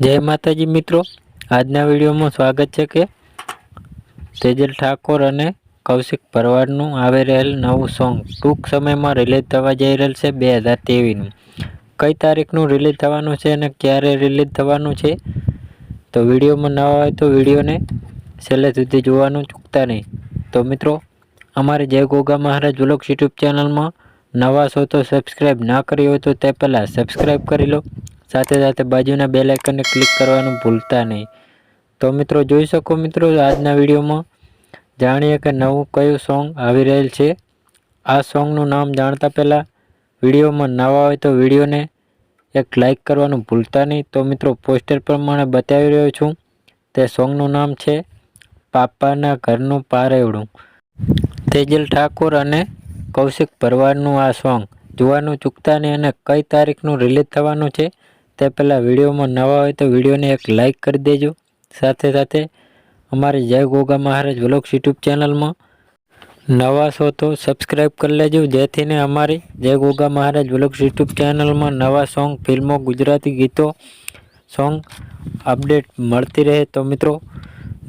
જય માતાજી મિત્રો. આજના વિડીયોમાં સ્વાગત છે કે તેજલ ઠાકોર અને કૌશિક ભરવાડનું આવી રહેલ નવું સોંગ ટૂંક સમયમાં રિલીઝ થવા જઈ રહેલ છે બે હજાર તેવીસનું કઈ તારીખનું રિલીઝ થવાનું છે અને ક્યારે રિલીઝ થવાનું છે? તો વિડીયોમાં નવા હોય તો વિડીયોને છેલ્લે સુધી જોવાનું ચૂકતા નહીં. તો મિત્રો, અમારી જય ગોગા મહારાજ વ્લોગ્સ યુટ્યુબ ચેનલમાં નવા છો તો સબસ્ક્રાઈબ ના કરી હોય તો તે પહેલાં સબસ્ક્રાઈબ કરી લો. સાથે સાથે બાજુના બેલ આઇકનને ક્લિક કરવાનું ભૂલતા નહીં. તો મિત્રો જોઈ શકો મિત્રો આજના વિડીયોમાં જાણીએ કે નવું કયું સોંગ આવી રહેલ છે. આ સોંગનું નામ જાણતા પહેલાં વિડીયોમાં નવા હોય તો વિડીયોને એક લાઇક કરવાનું ભૂલતા નહીં. તો મિત્રો પોસ્ટર પ્રમાણે બતાવી રહ્યો છું. તે સોંગનું નામ છે પાપાના ઘરનું પારેવડું તેજલ ઠાકોર અને કૌશિક ભરવાડનું આ સોંગ જોવાનું ચૂકતા નહીં અને કઈ તારીખનું રિલીઝ થવાનું છે તે પહેલાં વિડીયોમાં નવા હોય તો વિડીયોને એક લાઇક કરી દેજો. સાથે સાથે અમારી જય ગોગા મહારાજ વ્લોગ્સ યુટ્યુબ ચેનલમાં નવા છો તો સબસ્ક્રાઈબ કરી લેજો. જેથીને અમારી જય ગોગા મહારાજ વ્લોગ્સ યુટ્યુબ ચેનલમાં નવા સોંગ, ફિલ્મો, ગુજરાતી ગીતો, સોંગ અપડેટ મળતી રહે તો મિત્રો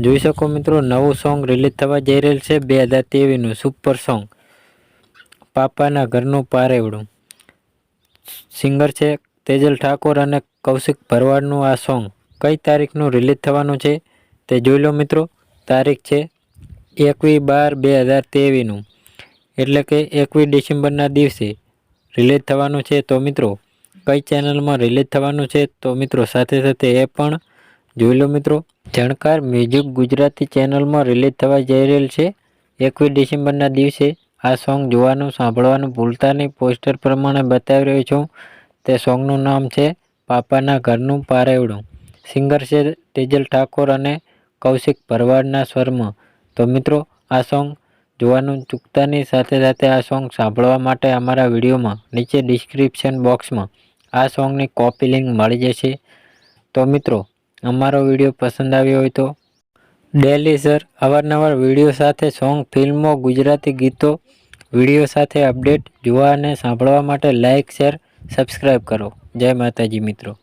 જોઈ શકો મિત્રો નવું સોંગ રિલીઝ થવા જઈ રહેલ છે બે હજાર તેવીસનું સુપર સોંગ. પાપાના ઘરનું પારેવડું. સિંગર છે તેજલ ઠાકોર અને કૌશિક ભરવાડનું આ સોંગ કઈ તારીખનું રિલીઝ થવાનું છે તે જોઈ લો મિત્રો. તારીખ છે એકવીસ બાર બે હજાર તેવીસનું એટલે કે એકવીસ ડિસેમ્બરના દિવસે રિલીઝ થવાનું છે. તો મિત્રો, કઈ ચેનલમાં રિલીઝ થવાનું છે તો મિત્રો સાથે સાથે એ પણ જોઈ લો મિત્રો. જાણકાર મ્યુઝિક ગુજરાતી ચેનલમાં રિલીઝ થવા જઈ રહેલ છે. એકવીસ ડિસેમ્બરના દિવસે આ સોંગ જોવાનું, સાંભળવાનું ભૂલતા નહીં. પોસ્ટર પ્રમાણે બતાવી રહ્યો છું. તે સોંગનું નામ છે પાપાના ઘરનું પારેવડું સિંગર છે તેજલ ઠાકોર અને કૌશિક ભરવાડના સ્વરમાં. તો મિત્રો, આ સોંગ જોવાનું ચૂકતાની સાથે સાથે આ સોંગ સાંભળવા માટે અમારા વિડીયોમાં નીચે ડિસ્ક્રિપ્શન બોક્સમાં આ સોંગની કોપી લિંક મળી જશે. તો મિત્રો, અમારો વીડિયો પસંદ આવ્યો હોય તો ડેલી સર, અવારનવાર વીડિયો સાથે સોંગ, ફિલ્મો, ગુજરાતી ગીતો, વીડિયો સાથે અપડેટ જોવા અને સાંભળવા માટે લાઇક શેર સબસ્ક્રાઈબ કરો. જય માતાજી મિત્રો.